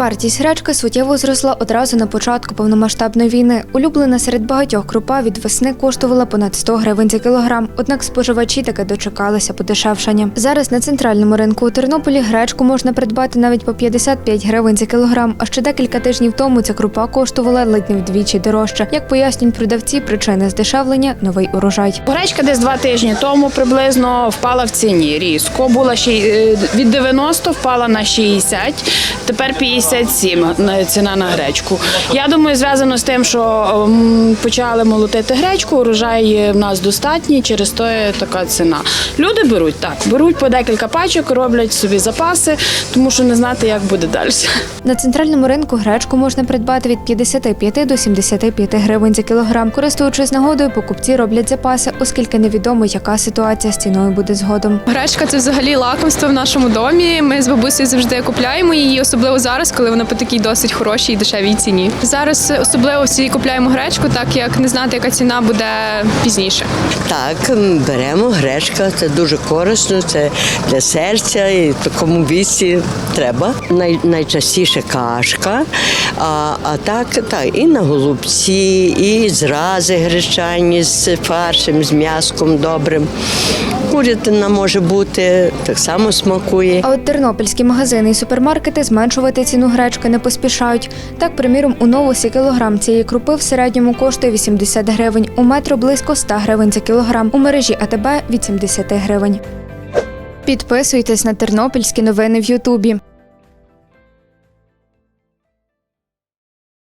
Вартість гречки суттєво зросла одразу на початку повномасштабної війни. Улюблена серед багатьох крупа від весни коштувала понад 100 гривень за кілограм. Однак споживачі таки дочекалися подешевшання. Зараз на центральному ринку у Тернополі гречку можна придбати навіть по 55 гривень за кілограм. А ще декілька тижнів тому ця крупа коштувала ледь не вдвічі дорожче. Як пояснюють продавці, причини здешевлення новий урожай. Гречка десь два тижні тому приблизно впала в ціні різко. Була ще е, від 90 впала на 60, тепер 57 на- ціна на гречку. Я думаю, зв'язано з тим, що почали молотити гречку, урожай в нас достатній, через то є така ціна. Люди беруть так, беруть по декілька пачок, роблять собі запаси, тому що не знати, як буде далі. На центральному ринку гречку можна придбати від 55 до 75 гривень за кілограм. Користуючись нагодою, покупці роблять запаси, оскільки невідомо, яка ситуація з ціною буде згодом. Гречка це взагалі лакомство в нашому домі. Ми з бабусею завжди купляємо її, особливо зараз, коли вона по такій досить хорошій і дешевій ціні. Зараз особливо всі купляємо гречку, так як не знати, яка ціна буде пізніше. Так, беремо гречка, це дуже корисно, це для серця і в такому віці треба. Най, найчастіше кашка, а, а так, так, і на голубці, і зрази гречані з фаршем, з м'яском добрим. Курятина може бути, так само смакує. А от тернопільські магазини і супермаркети зменшувати ціну гречки не поспішають. Так, приміром, у новосі кілограм цієї крупи в середньому коштує 80 гривень, у метро близько 100 гривень за кілограм, у мережі АТБ від 70 гривень. Підписуйтесь на тернопільські новини в Ютубі.